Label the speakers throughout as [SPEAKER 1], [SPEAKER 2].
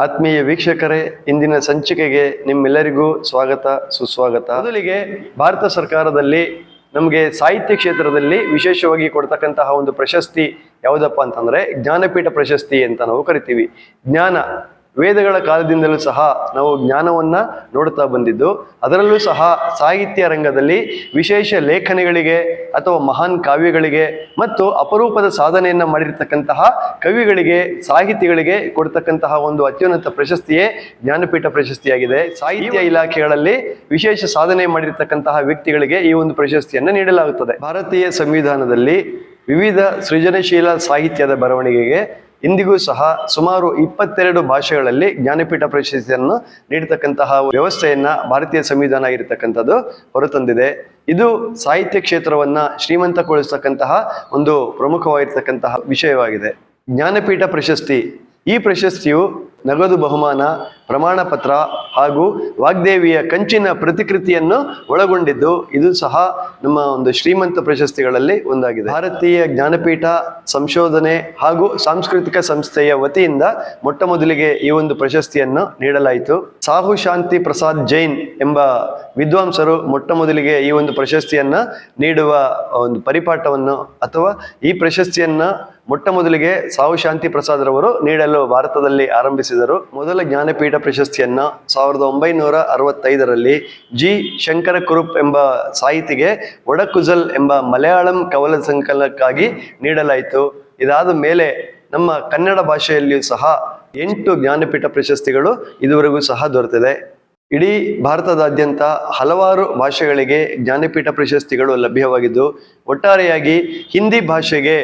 [SPEAKER 1] ಆತ್ಮೀಯ ವೀಕ್ಷಕರೇ, ಇಂದಿನ ಸಂಚಿಕೆಗೆ ನಿಮ್ಮೆಲ್ಲರಿಗೂ ಸ್ವಾಗತ, ಸುಸ್ವಾಗತ. ಮೊದಲಿಗೆ ಭಾರತ ಸರ್ಕಾರದಲ್ಲಿ ನಮಗೆ ಸಾಹಿತ್ಯ ಕ್ಷೇತ್ರದಲ್ಲಿ ವಿಶೇಷವಾಗಿ ಕೊಡ್ತಕ್ಕಂತಹ ಒಂದು ಪ್ರಶಸ್ತಿ ಯಾವುದಪ್ಪ ಅಂತಂದ್ರೆ ಜ್ಞಾನಪೀಠ ಪ್ರಶಸ್ತಿ ಅಂತ ನಾವು ಕರಿತೀವಿ. ಜ್ಞಾನ. ವೇದಗಳ ಕಾಲದಿಂದಲೂ ಸಹ ನಾವು ಜ್ಞಾನವನ್ನ ನೋಡುತ್ತಾ ಬಂದಿದ್ದು. ಅದರಲ್ಲೂ ಸಹ ಸಾಹಿತ್ಯ ರಂಗದಲ್ಲಿ ವಿಶೇಷ ಲೇಖನಗಳಿಗೆ ಅಥವಾ ಮಹಾನ್ ಕಾವ್ಯಗಳಿಗೆ ಮತ್ತು ಅಪರೂಪದ ಸಾಧನೆಯನ್ನ ಮಾಡಿರ್ತಕ್ಕಂತಹ ಕವಿಗಳಿಗೆ, ಸಾಹಿತಿಗಳಿಗೆ ಕೊಡ್ತಕ್ಕಂತಹ ಒಂದು ಅತ್ಯುನ್ನತ ಪ್ರಶಸ್ತಿಯೇ ಜ್ಞಾನಪೀಠ ಪ್ರಶಸ್ತಿಯಾಗಿದೆ. ಸಾಹಿತ್ಯ ಇಲಾಖೆಗಳಲ್ಲಿ ವಿಶೇಷ ಸಾಧನೆ ಮಾಡಿರ್ತಕ್ಕಂತಹ ವ್ಯಕ್ತಿಗಳಿಗೆ ಈ ಒಂದು ಪ್ರಶಸ್ತಿಯನ್ನು ನೀಡಲಾಗುತ್ತದೆ. ಭಾರತೀಯ ಸಂವಿಧಾನದಲ್ಲಿ ವಿವಿಧ ಸೃಜನಶೀಲ ಸಾಹಿತ್ಯದ ಬರವಣಿಗೆಗೆ ಇಂದಿಗೂ ಸಹ ಸುಮಾರು ಇಪ್ಪತ್ತೆರಡು ಭಾಷೆಗಳಲ್ಲಿ ಜ್ಞಾನಪೀಠ ಪ್ರಶಸ್ತಿಯನ್ನು ನೀಡತಕ್ಕಂತಹ ವ್ಯವಸ್ಥೆಯನ್ನ ಭಾರತೀಯ ಸಂವಿಧಾನ ಇರತಕ್ಕಂಥದ್ದು ಹೊರತಂದಿದೆ. ಇದು ಸಾಹಿತ್ಯ ಕ್ಷೇತ್ರವನ್ನ ಶ್ರೀಮಂತಗೊಳಿಸತಕ್ಕಂತಹ ಒಂದು ಪ್ರಮುಖವಾಗಿರ್ತಕ್ಕಂತಹ ವಿಷಯವಾಗಿದೆ. ಜ್ಞಾನಪೀಠ ಪ್ರಶಸ್ತಿ. ಈ ಪ್ರಶಸ್ತಿಯು ನಗದು ಬಹುಮಾನ ಪ್ರಮಾಣ ಪತ್ರ ಹಾಗೂ ವಾಗ್ದೇವಿಯ ಕಂಚಿನ ಪ್ರತಿಕೃತಿಯನ್ನು ಒಳಗೊಂಡಿದ್ದು ಇದು ಸಹ ನಮ್ಮ ಒಂದು ಶ್ರೀಮಂತ ಪ್ರಶಸ್ತಿಗಳಲ್ಲಿ ಒಂದಾಗಿದೆ. ಭಾರತೀಯ ಜ್ಞಾನಪೀಠ ಸಂಶೋಧನೆ ಹಾಗೂ ಸಾಂಸ್ಕೃತಿಕ ಸಂಸ್ಥೆಯ ವತಿಯಿಂದ ಮೊಟ್ಟ ಮೊದಲಿಗೆ ಈ ಒಂದು ಪ್ರಶಸ್ತಿಯನ್ನು ನೀಡಲಾಯಿತು. ಸಾಹು ಶಾಂತಿ ಪ್ರಸಾದ್ ಜೈನ್ ಎಂಬ ವಿದ್ವಾಂಸರು ಮೊಟ್ಟ ಮೊದಲಿಗೆ ಈ ಒಂದು ಪ್ರಶಸ್ತಿಯನ್ನ ನೀಡುವ ಒಂದು ಪರಿಪಾಠವನ್ನು ಅಥವಾ ಈ ಪ್ರಶಸ್ತಿಯನ್ನ ಮೊಟ್ಟ ಮೊದಲಿಗೆ ಸಾವು ಶಾಂತಿ ಪ್ರಸಾದ್ ರವರು ನೀಡಲು ಭಾರತದಲ್ಲಿ ಆರಂಭಿಸಿದರು. ಮೊದಲ ಜ್ಞಾನಪೀಠ ಪ್ರಶಸ್ತಿಯನ್ನ ಸಾವಿರದ ಒಂಬೈನೂರ ಅರವತ್ತೈದರಲ್ಲಿ ಜಿ. ಶಂಕರ ಕುರುಪ್ ಎಂಬ ಸಾಹಿತಿಗೆ ಒಡಕುಜಲ್ ಎಂಬ ಮಲಯಾಳಂ ಕವಲ ಸಂಕಲನಕ್ಕಾಗಿ ನೀಡಲಾಯಿತು. ಇದಾದ ಮೇಲೆ ನಮ್ಮ ಕನ್ನಡ ಭಾಷೆಯಲ್ಲಿಯೂ ಸಹ ಎಂಟು ಜ್ಞಾನಪೀಠ ಪ್ರಶಸ್ತಿಗಳು ಇದುವರೆಗೂ ಸಹ ದೊರೆತಿದೆ. ಇಡೀ ಭಾರತದಾದ್ಯಂತ ಹಲವಾರು ಭಾಷೆಗಳಿಗೆ ಜ್ಞಾನಪೀಠ ಪ್ರಶಸ್ತಿಗಳು ಲಭ್ಯವಾಗಿದ್ದು, ಒಟ್ಟಾರೆಯಾಗಿ ಹಿಂದಿ ಭಾಷೆಗೆ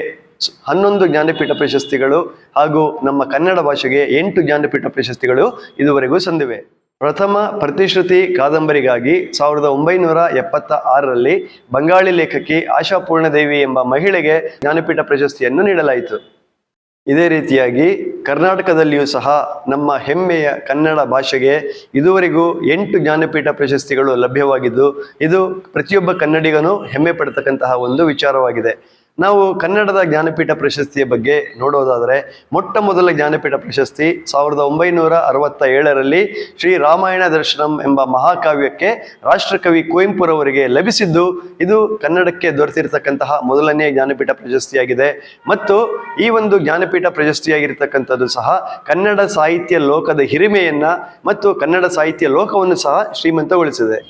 [SPEAKER 1] ಹನ್ನೊಂದು ಜ್ಞಾನಪೀಠ ಪ್ರಶಸ್ತಿಗಳು ಹಾಗೂ ನಮ್ಮ ಕನ್ನಡ ಭಾಷೆಗೆ ಎಂಟು ಜ್ಞಾನಪೀಠ ಪ್ರಶಸ್ತಿಗಳು ಇದುವರೆಗೂ ಸಂದಿವೆ. ಪ್ರಥಮ ಪ್ರತಿಶ್ರುತಿ ಕಾದಂಬರಿಗಾಗಿ ಸಾವಿರದ ಒಂಬೈನೂರ ಎಪ್ಪತ್ತ ಆರರಲ್ಲಿ ಬಂಗಾಳಿ ಲೇಖಕಿ ಆಶಾ ಪೂರ್ಣದೇವಿ ಎಂಬ ಮಹಿಳೆಗೆ ಜ್ಞಾನಪೀಠ ಪ್ರಶಸ್ತಿಯನ್ನು ನೀಡಲಾಯಿತು. ಇದೇ ರೀತಿಯಾಗಿ ಕರ್ನಾಟಕದಲ್ಲಿಯೂ ಸಹ ನಮ್ಮ ಹೆಮ್ಮೆಯ ಕನ್ನಡ ಭಾಷೆಗೆ ಇದುವರೆಗೂ ಎಂಟು ಜ್ಞಾನಪೀಠ ಪ್ರಶಸ್ತಿಗಳು ಲಭ್ಯವಾಗಿದ್ದು, ಇದು ಪ್ರತಿಯೊಬ್ಬ ಕನ್ನಡಿಗನೂ ಹೆಮ್ಮೆ ಪಡ್ತಕ್ಕಂತಹ ಒಂದು ವಿಚಾರವಾಗಿದೆ. ನಾವು ಕನ್ನಡದ ಜ್ಞಾನಪೀಠ ಪ್ರಶಸ್ತಿಯ ಬಗ್ಗೆ ನೋಡೋದಾದರೆ ಮೊಟ್ಟ ಮೊದಲ ಜ್ಞಾನಪೀಠ ಪ್ರಶಸ್ತಿ ಸಾವಿರದ ಒಂಬೈನೂರ ಅರವತ್ತ ಏಳರಲ್ಲಿ ಶ್ರೀ ರಾಮಾಯಣ ದರ್ಶನಂ ಎಂಬ ಮಹಾಕಾವ್ಯಕ್ಕೆ ರಾಷ್ಟ್ರಕವಿ ಕುವೆಂಪುರವರಿಗೆ ಲಭಿಸಿದ್ದು. ಇದು ಕನ್ನಡಕ್ಕೆ ದೊರೆತಿರತಕ್ಕಂತಹ ಮೊದಲನೇ ಜ್ಞಾನಪೀಠ ಪ್ರಶಸ್ತಿಯಾಗಿದೆ. ಮತ್ತು ಈ ಒಂದು ಜ್ಞಾನಪೀಠ ಪ್ರಶಸ್ತಿಯಾಗಿರ್ತಕ್ಕಂಥದ್ದು ಸಹ ಕನ್ನಡ ಸಾಹಿತ್ಯ ಲೋಕದ ಹಿರಿಮೆಯನ್ನು ಮತ್ತು ಕನ್ನಡ ಸಾಹಿತ್ಯ ಲೋಕವನ್ನು ಸಹ ಶ್ರೀಮಂತಗೊಳಿಸಿದೆ.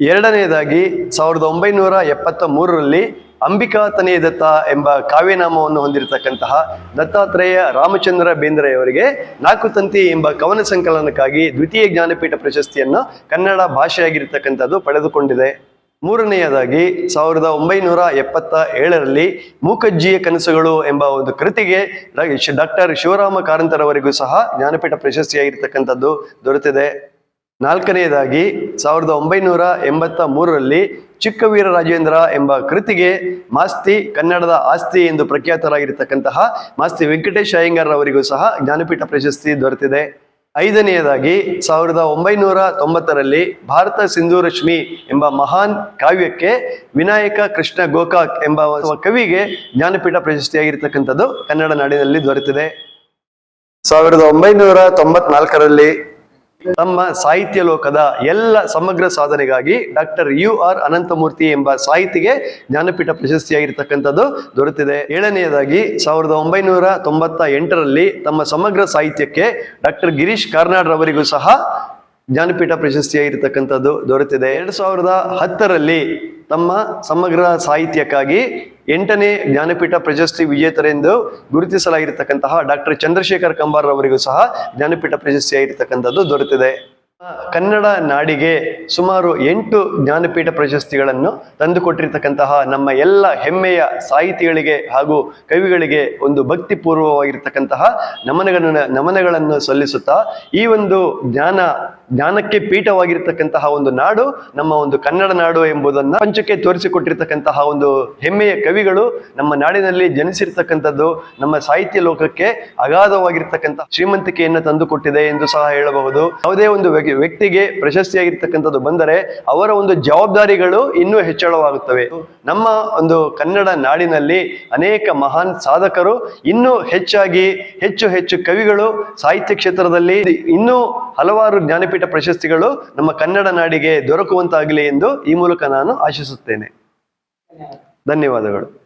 [SPEAKER 1] ಎರಡನೆಯದಾಗಿ ಸಾವಿರದ ಒಂಬೈನೂರ ಎಪ್ಪತ್ತ ಮೂರರಲ್ಲಿ ಅಂಬಿಕಾ ತನೆಯ ದತ್ತ ಎಂಬ ಕಾವ್ಯನಾಮವನ್ನು ಹೊಂದಿರತಕ್ಕಂತಹ ದತ್ತಾತ್ರೇಯ ರಾಮಚಂದ್ರ ಬೇಂದ್ರೆಯವರಿಗೆ ನಾಲ್ಕು ತಂತಿ ಎಂಬ ಕವನ ಸಂಕಲನಕ್ಕಾಗಿ ದ್ವಿತೀಯ ಜ್ಞಾನಪೀಠ ಪ್ರಶಸ್ತಿಯನ್ನು ಕನ್ನಡ ಭಾಷೆಯಾಗಿರ್ತಕ್ಕಂಥದ್ದು ಪಡೆದುಕೊಂಡಿದೆ. ಮೂರನೆಯದಾಗಿ ಸಾವಿರದ ಒಂಬೈನೂರ ಎಪ್ಪತ್ತ ಏಳರಲ್ಲಿ ಮೂಕಜ್ಜಿಯ ಕನಸುಗಳು ಎಂಬ ಒಂದು ಕೃತಿಗೆ ಡಾಕ್ಟರ್ ಶಿವರಾಮ ಕಾರಂತರವರಿಗೂ ಸಹ ಜ್ಞಾನಪೀಠ ಪ್ರಶಸ್ತಿಯಾಗಿರ್ತಕ್ಕಂಥದ್ದು ದೊರೆತಿದೆ. ನಾಲ್ಕನೆಯದಾಗಿ ಸಾವಿರದ ಒಂಬೈನೂರ ಎಂಬತ್ತ ಮೂರರಲ್ಲಿ ಚಿಕ್ಕವೀರ ರಾಜೇಂದ್ರ ಎಂಬ ಕೃತಿಗೆ ಮಾಸ್ತಿ ಕನ್ನಡದ ಆಸ್ತಿ ಎಂದು ಪ್ರಖ್ಯಾತರಾಗಿರ್ತಕ್ಕಂತಹ ಮಾಸ್ತಿ ವೆಂಕಟೇಶ್ ಅಯ್ಯಂಗಾರ್ ಅವರಿಗೂ ಸಹ ಜ್ಞಾನಪೀಠ ಪ್ರಶಸ್ತಿ ದೊರೆತಿದೆ. ಐದನೆಯದಾಗಿ ಸಾವಿರದ ಒಂಬೈನೂರ ತೊಂಬತ್ತರಲ್ಲಿ ಭಾರತ ಸಿಂಧೂರಶ್ಮಿ ಎಂಬ ಮಹಾನ್ ಕಾವ್ಯಕ್ಕೆ ವಿನಾಯಕ ಕೃಷ್ಣ ಗೋಕಾಕ್ ಎಂಬ ಕವಿಗೆ ಜ್ಞಾನಪೀಠ ಪ್ರಶಸ್ತಿಯಾಗಿರ್ತಕ್ಕಂಥದ್ದು ಕನ್ನಡ ನಾಡಿನಲ್ಲಿ ದೊರೆತಿದೆ. ಸಾವಿರದ ಒಂಬೈನೂರ ತೊಂಬತ್ನಾಲ್ಕರಲ್ಲಿ ತಮ್ಮ ಸಾಹಿತ್ಯ ಲೋಕದ ಎಲ್ಲ ಸಮಗ್ರ ಸಾಧನೆಗಾಗಿ ಡಾಕ್ಟರ್ ಯು ಆರ್ ಅನಂತಮೂರ್ತಿ ಎಂಬ ಸಾಹಿತಿಗೆ ಜ್ಞಾನಪೀಠ ಪ್ರಶಸ್ತಿಯಾಗಿರ್ತಕ್ಕಂಥದ್ದು ದೊರೆತಿದೆ. ಏಳನೆಯದಾಗಿ ಸಾವಿರದ ಒಂಬೈನೂರ ತೊಂಬತ್ತ ಎಂಟರಲ್ಲಿ ತಮ್ಮ ಸಮಗ್ರ ಸಾಹಿತ್ಯಕ್ಕೆ ಡಾಕ್ಟರ್ ಗಿರೀಶ್ ಕಾರ್ನಾಡ್ ರವರಿಗೂ ಸಹ ಜ್ಞಾನಪೀಠ ಪ್ರಶಸ್ತಿಯಾಗಿರ್ತಕ್ಕಂಥದ್ದು ದೊರೆತಿದೆ. ಎರಡು ಸಾವಿರದ ಹತ್ತರಲ್ಲಿ ತಮ್ಮ ಸಮಗ್ರ ಸಾಹಿತ್ಯಕ್ಕಾಗಿ ಎಂಟನೇ ಜ್ಞಾನಪೀಠ ಪ್ರಶಸ್ತಿ ವಿಜೇತರೆಂದು ಗುರುತಿಸಲಾಗಿರ್ತಕ್ಕಂತಹ ಡಾಕ್ಟರ್ ಚಂದ್ರಶೇಖರ್ ಕಂಬಾರ್ ಅವರಿಗೂ ಸಹ ಜ್ಞಾನಪೀಠ ಪ್ರಶಸ್ತಿಯಾಗಿರ್ತಕ್ಕಂಥದ್ದು ದೊರೆತಿದೆ. ಕನ್ನಡ ನಾಡಿಗೆ ಸುಮಾರು ಎಂಟು ಜ್ಞಾನಪೀಠ ಪ್ರಶಸ್ತಿಗಳನ್ನು ತಂದುಕೊಟ್ಟಿರ್ತಕ್ಕಂತಹ ನಮ್ಮ ಎಲ್ಲ ಹೆಮ್ಮೆಯ ಸಾಹಿತಿಗಳಿಗೆ ಹಾಗೂ ಕವಿಗಳಿಗೆ ಒಂದು ಭಕ್ತಿಪೂರ್ವವಾಗಿರ್ತಕ್ಕಂತಹ ನಮನಗಳನ್ನು ನಮನಗಳನ್ನು ಸಲ್ಲಿಸುತ್ತಾ ಈ ಒಂದು ಜ್ಞಾನ ಜ್ಞಾನಕ್ಕೆ ಪೀಠವಾಗಿರ್ತಕ್ಕಂತಹ ಒಂದು ನಾಡು, ನಮ್ಮ ಒಂದು ಕನ್ನಡ ನಾಡು ಎಂಬುದನ್ನ ಪಂಚಕ್ಕೆ ತೋರಿಸಿಕೊಟ್ಟಿರ್ತಕ್ಕಂತಹ ಒಂದು ಹೆಮ್ಮೆಯ ಕವಿಗಳು ನಮ್ಮ ನಾಡಿನಲ್ಲಿ ಜನಿಸಿರ್ತಕ್ಕಂಥದ್ದು, ನಮ್ಮ ಸಾಹಿತ್ಯ ಲೋಕಕ್ಕೆ ಅಗಾಧವಾಗಿರ್ತಕ್ಕಂಥ ಶ್ರೀಮಂತಿಕೆಯನ್ನು ತಂದುಕೊಟ್ಟಿದೆ ಎಂದು ಸಹ ಹೇಳಬಹುದು. ಯಾವುದೇ ಒಂದು ವ್ಯಕ್ತಿ- ವ್ಯಕ್ತಿಗೆ ಪ್ರಶಸ್ತಿಯಾಗಿರ್ತಕ್ಕಂಥದ್ದು ಬಂದರೆ ಅವರ ಒಂದು ಜವಾಬ್ದಾರಿಗಳು ಇನ್ನೂ ಹೆಚ್ಚಳವಾಗುತ್ತವೆ. ನಮ್ಮ ಒಂದು ಕನ್ನಡ ನಾಡಿನಲ್ಲಿ ಅನೇಕ ಮಹಾನ್ ಸಾಧಕರು, ಇನ್ನೂ ಹೆಚ್ಚಾಗಿ ಹೆಚ್ಚು ಹೆಚ್ಚು ಕವಿಗಳು ಸಾಹಿತ್ಯ ಕ್ಷೇತ್ರದಲ್ಲಿ, ಇನ್ನೂ ಹಲವಾರು ಜ್ಞಾನಪೀಠ ಪ್ರಶಸ್ತಿಗಳು ನಮ್ಮ ಕನ್ನಡ ನಾಡಿಗೆ ದೊರಕುವಂತಾಗಲಿ ಎಂದು ಈ ಮೂಲಕ ನಾನು ಆಶಿಸುತ್ತೇನೆ. ಧನ್ಯವಾದಗಳು.